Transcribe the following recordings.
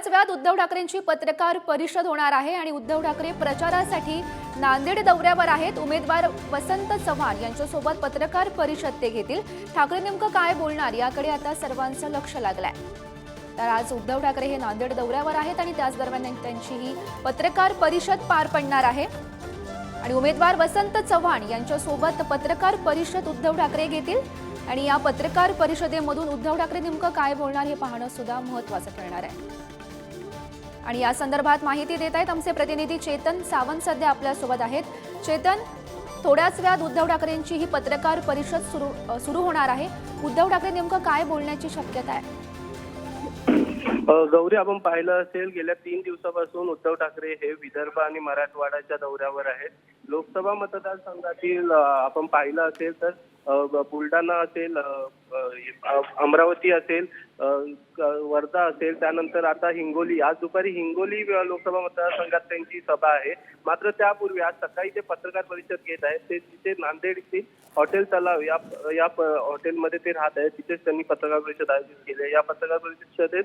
थोड्याच वेळात उद्धव ठाकरेंची पत्रकार परिषद होणार आहे आणि उद्धव ठाकरे प्रचारासाठी नांदेड दौऱ्यावर आहेत. उमेदवार वसंत चव्हाण यांच्यासोबत पत्रकार परिषद ते घेतील. ठाकरे नेमकं काय बोलणार? याकडे आता सर्वांचं लक्ष लागलंय. तर आज उद्धव ठाकरे हे नांदेड दौऱ्यावर आहेत आणि त्याच दरम्यान त्यांची ही पत्रकार परिषद पार पडणार आहे. आणि उमेदवार वसंत चव्हाण यांच्यासोबत पत्रकार परिषद उद्धव ठाकरे घेतील. आणि या पत्रकार परिषदेमधून उद्धव ठाकरे नेमकं काय बोलणार हे पाहणं सुद्धा महत्वाचं ठरणार आहे. आणि या संदर्भात माहिती देत आहेत आमचे प्रतिनिधी चेतन सावंत सध्या आपल्यासोबत आहेत. चेतन थोड्याच वेळात उद्धव ठाकरेंची ही पत्रकार परिषद सुरू सुरू होणार आहे. उद्धव ठाकरे नेमकं काय बोलण्याची शक्यता आहे? गौरी आपण पाहिलं असेल गेल्या तीन दिवसापासून उद्धव ठाकरे हे विदर्भ आणि मराठवाड्याच्या दौऱ्यावर आहेत. लोकसभा मतदारसंघातील आपण पाहिलं असेल तर बुलढाणा असेल अमरावती असेल वर्धा असेल त्यानंतर आता हिंगोली. आज दुपारी हिंगोली लोकसभा मतदारसंघात त्यांची सभा आहे. मात्र त्यापूर्वी आज सकाळी ते पत्रकार परिषद घेत आहेत. ते तिथे नांदेड येथील हॉटेल तलाव या या हॉटेलमध्ये ते राहत आहेत. तिथेच त्यांनी पत्रकार परिषद आयोजित केली आहे. या पत्रकार परिषदेत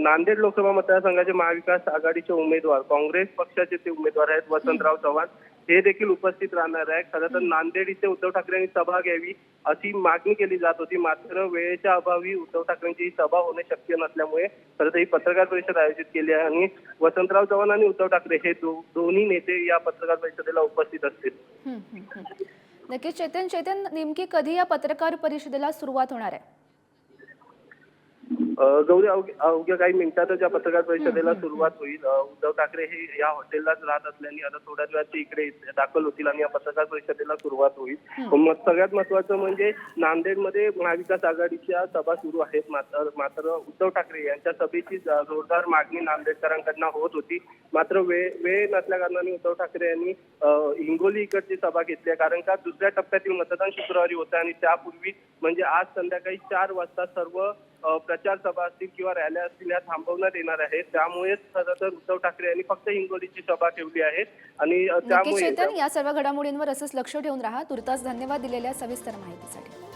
नांदेड लोकसभा मतदारसंघाचे महाविकास आघाडीचे उमेदवार काँग्रेस पक्षाचे ते उमेदवार आहेत. वसंतराव चव्हाण हे देखील उपस्थित राहणार आहे. खरं तर नांदेड इथे उद्धव ठाकरेंनी सभा घ्यावी अशी मागणी केली जात होती. मात्र वेळेच्या अभावी उद्धव ठाकरेंची ही सभा होणे शक्य नसल्यामुळे खरं तर ही पत्रकार परिषद आयोजित केली आहे आणि वसंतराव चव्हाण आणि उद्धव ठाकरे हे दो- दोन्ही नेते या पत्रकार परिषदेला उपस्थित असतील. नक्कीच चेतन चेतन नेमकी कधी या पत्रकार परिषदेला सुरुवात होणार आहे? गौरी अवघ्या अवघ्या काही मिनिटातच या पत्रकार परिषदेला सुरुवात होईल. उद्धव ठाकरे हे या हॉटेललाच राहत असल्याने आता थोड्याच वेळात ते इकडे दाखल होतील आणि या पत्रकार परिषदेला सुरुवात होईल. मग सगळ्यात महत्वाचं म्हणजे नांदेडमध्ये महाविकास आघाडीच्या सभा सुरू आहेत. मात्र मात्र उद्धव ठाकरे यांच्या सभेची जोरदार मागणी नांदेडकरांकडनं होत होती. मात्र वेळ वेळ नसल्या कारणाने उद्धव ठाकरे यांनी हिंगोली इकडची सभा घेतली आहे. कारण का दुसऱ्या टप्प्यातील मतदान शुक्रवारी होतं आणि त्यापूर्वी म्हणजे आज संध्याकाळी चार वाजता सर्व प्रचार सभा असतील किंवा रॅल्या असतील या थांबवण्यात येणार आहेत. त्यामुळेच खरं तर उद्धव ठाकरे यांनी फक्त हिंगोलीची सभा ठेवली आहे. आणि त्यामुळे चेतन या सर्व घडामोडींवर असंच लक्ष ठेवून राहा. तुर्तास धन्यवाद दिलेल्या सविस्तर माहितीसाठी.